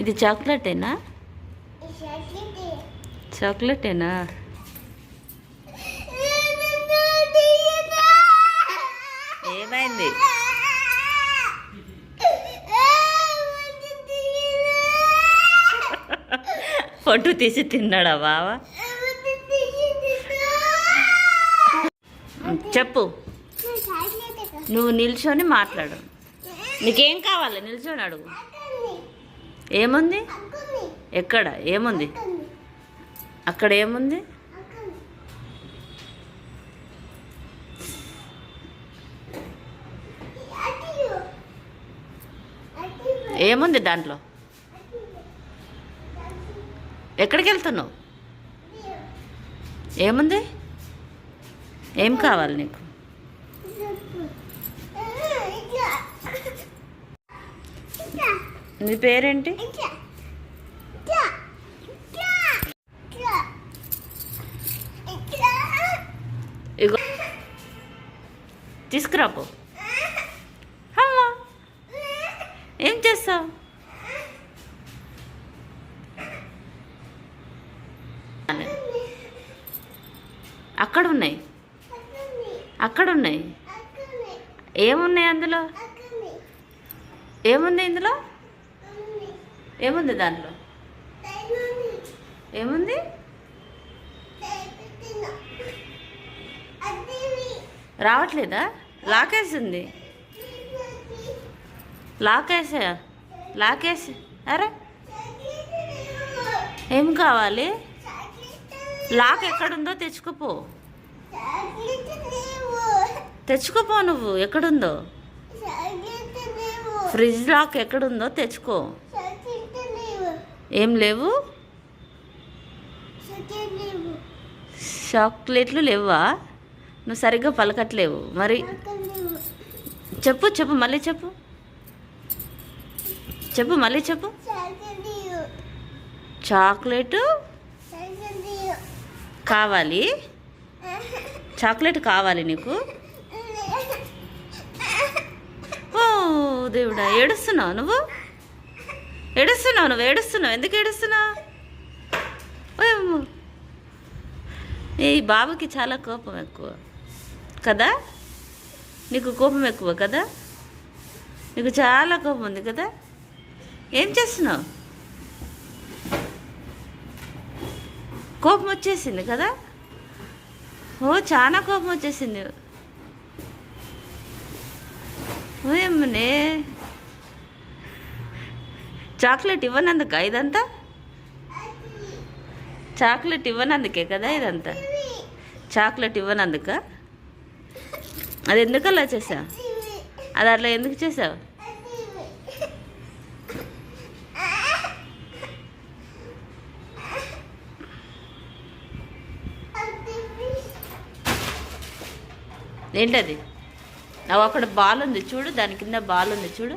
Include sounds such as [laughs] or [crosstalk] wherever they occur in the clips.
ఇది చాక్లెటేనా? చాక్లెటేనా? ఏమైంది? పొట్టు తీసి తిన్నాడా బావా? చెప్పు. నువ్వు నిల్చొని మాట్లాడు. నీకేం కావాలి? నిల్చొని అడుగు. ఏముంది? ఎక్కడ? ఏముంది? అక్కడ ఏముంది? ఏముంది దాంట్లో? ఎక్కడికి వెళ్తున్నావు? ఏముంది? ఏం కావాలి నీకు? నీ పేరేంటి? ఇగో. తీసుకురాపో. హమ్మా ఏం చేస్తావు? అక్కడ ఉన్నాయి అక్కడ ఉన్నాయి ఏమున్నాయి అందులో? ఏముంది ఇందులో? ఏముంది దాంట్లో? ఏముంది? రావట్లేదా? లాకేసింది. లాకేసా లాకేసి అరే. ఏం కావాలి? లాక్ ఎక్కడుందో తెచ్చుకోపో. తెచ్చుకోపో నువ్వు ఎక్కడుందో. ఫ్రిడ్జ్ లాక్ ఎక్కడుందో తెచ్చుకో. ఏం లేవు? చాక్లెట్లు లేవా. నువ్వు సరిగ్గా పలకట్లేవు. మరి చెప్పు చెప్పు మళ్ళీ చెప్పు. చెప్పు మళ్ళీ చెప్పు. చాక్లెట్ కావాలి. చాక్లెట్ కావాలి నీకు. ఓ దేవుడా ఏడుస్తున్నావు నువ్వు? ఏడుస్తున్నావు నువ్వు ఏడుస్తున్నావు. ఎందుకు ఏడుస్తున్నావు? ఓయమ్మో. ఈ బాబుకి చాలా కోపం ఎక్కువ. కదా? నీకు కోపం ఎక్కువ కదా? నీకు చాలా కోపం ఉంది కదా? ఏం చేస్తున్నావు? కోపం వచ్చేసింది కదా? ఓ చాలా కోపం వచ్చేసింది. ఓయమ్మనే చాక్లెట్ ఇవ్వనందుక ఇదంతా? చాక్లెట్ ఇవ్వనందుకే కదా ఇదంతా? చాక్లెట్ ఇవ్వనందుక? అది ఎందుకు అలా చేసావు? అది అట్లా ఎందుకు చేసావు? ఏంటది? అవి అక్కడ బాల్ ఉంది చూడు దాని కింద బాల్ ఉంది చూడు.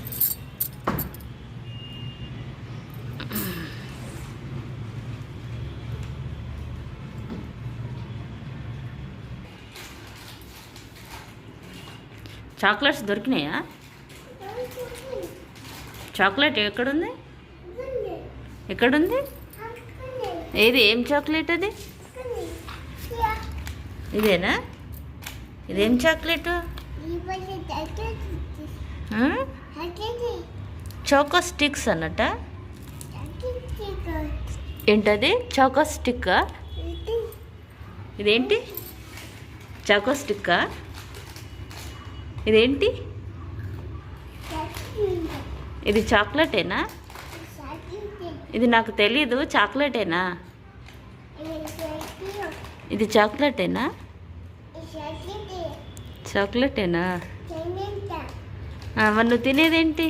చాక్లెట్స్ దొరికినాయా? చాక్లెట్ ఎక్కడుంది? ఎక్కడుంది? ఏది ఏం చాక్లెట్ అది? ఇదేనా? ఇదేం చాక్లెట్? చోకో స్టిక్స్ అన్నట. ఏంటది? చోకో స్టిక్కా? ఇదేంటి? చోకో స్టిక్కా? ఇదేంటి? ఇది చాక్లెటేనా? ఇది నాకు తెలీదు చాక్లెటేనా? ఇది చాక్లెటేనా? చాక్లెటేనా? మరి నువ్వు తినేదేంటి?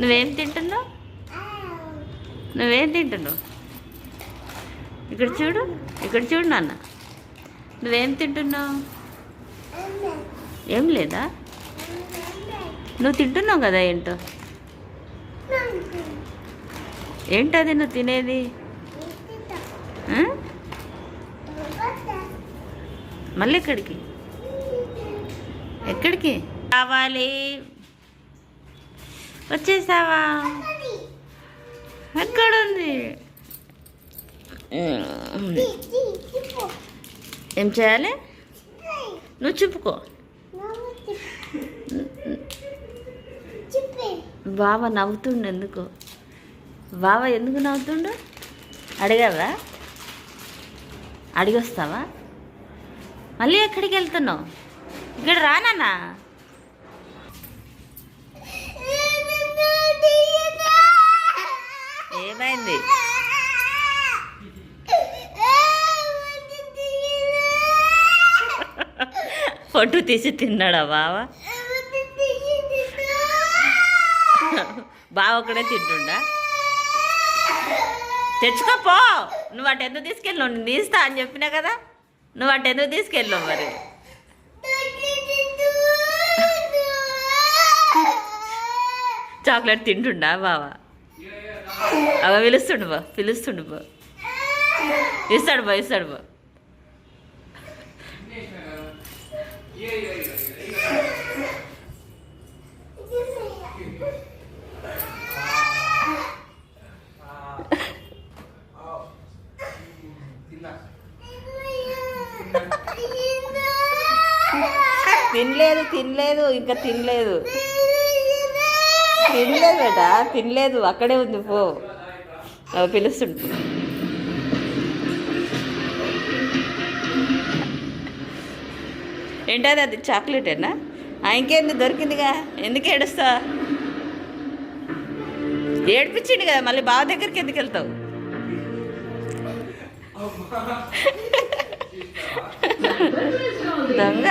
నువ్వేం తింటున్నావు? నువ్వేం తింటున్నావు? ఇక్కడ చూడు ఇక్కడ చూడు నాన్న. నువ్వేం తింటున్నావు? ఏం లేదా నువ్వు తింటున్నావు కదా ఏంటో ఏంటది నువ్వు తినేది మళ్ళీ ఎక్కడికి ఎక్కడికి కావాలి వచ్చేసావా ఎక్కడుంది ఏం చేయాలి నువ్వు చెప్పుకో బావ నవ్వుతుండు ఎందుకు బావ ఎందుకు నవ్వుతుండు? అడిగావా? అడిగొస్తావా? మళ్ళీ ఎక్కడికి వెళ్తున్నావు? ఇక్కడ రానా ఏమైంది? [laughs] ఫోటో తీసి తిన్నాడా బావ బావ ఒకడే తింటుండా? తెచ్చుకోపో నువ్వు అటు ఎందుకు తీసుకెళ్ళావు నేను తీస్తా అని చెప్పినా కదా. నువ్వు అటు ఎందుకు తీసుకెళ్ళావు మరి? చాక్లెట్ తింటుండా బావా? అవ పిలుస్తుండు బా పిలుస్తుండు బా ఇస్తాడు బా ఇస్తాడు బా తినలేదు తినలేదు ఇంకా తినలేదు. తినలేదు బేట తినలేదు. అక్కడే ఉంది పో. అవ ఏంటది అది? చాక్లెటేనా? ఆ, ఇంకేంది? దొరికిందిగా? ఎందుకు ఏడుస్తా? ఏడిపించిండు కదా మళ్ళీ బావ దగ్గరికి ఎందుకు వెళ్తావు? దొంగ.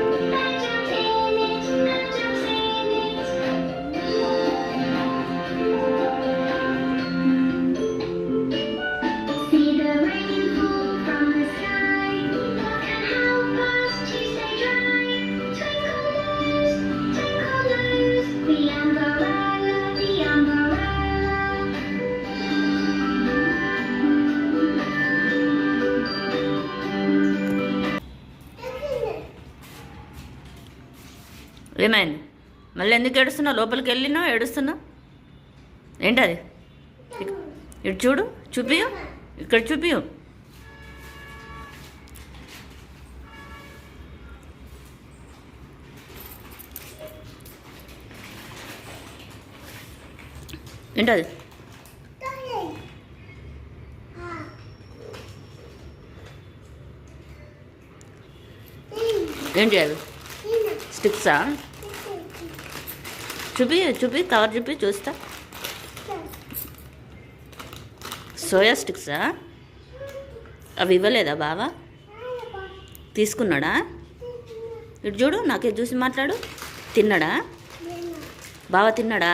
Thank you. ఏమైంది? మళ్ళీ ఎందుకు ఏడుస్తున్నావు? లోపలికి వెళ్ళినావు ఏడుస్తున్నావు? ఏంటది? ఇటు చూడు చూపియు. ఇక్కడ చూపియు. ఏంటది? ఏంటి చేయాలి స్టిక్సా? చూపి చూపి కవర్ చూపి చూస్తా సోయా స్టిక్సా అవి ఇవ్వలేదా బావా తీసుకున్నాడా ఇటు చూడు నాకే చూసి మాట్లాడు తిన్నాడా బావా తిన్నాడా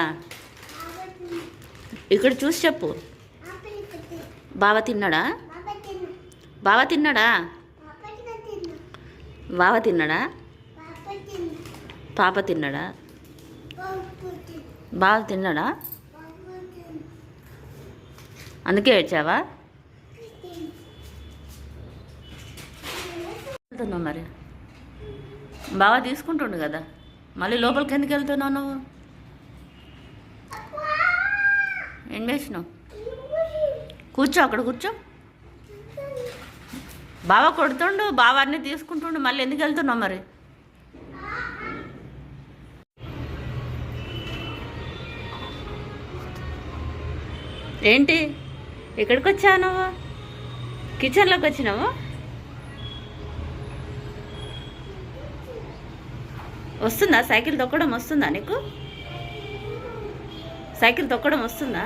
ఇక్కడ చూసి చెప్పు బావ తిన్నాడా బావ తిన్నాడా బావ తిన్నాడా పాప తిన్నాడా బాగా తిన్నాడా? అందుకే వచ్చావా వెళ్తున్నావు మరి. బాగా తీసుకుంటుండు కదా. మళ్ళీ లోపలికి ఎందుకు వెళ్తున్నావు నువ్వు? ఏం చేసినావు? కూర్చో అక్కడ కూర్చో. బావ కొడుతుండు బావ అన్నీ తీసుకుంటుండు మళ్ళీ ఎందుకు వెళ్తున్నావు మరి? ఏంటి? ఎక్కడికి వచ్చావు నువ్వు కిచెన్లోకి వచ్చినావు? వస్తుందా? సైకిల్ తొక్కడం వస్తుందా నీకు? సైకిల్ తొక్కడం వస్తుందా?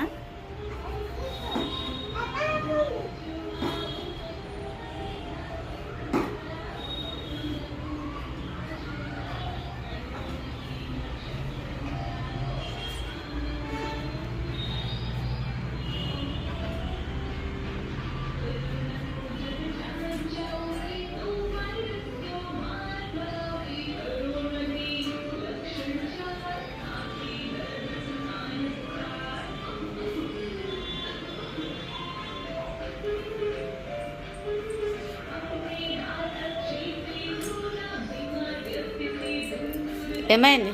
ఏమైంది?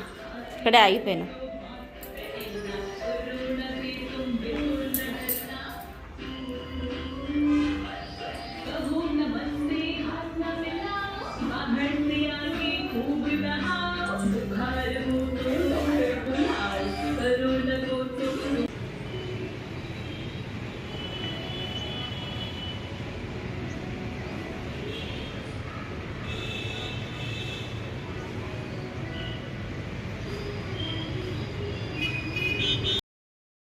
ఇక్కడే ఆగిపోయినా.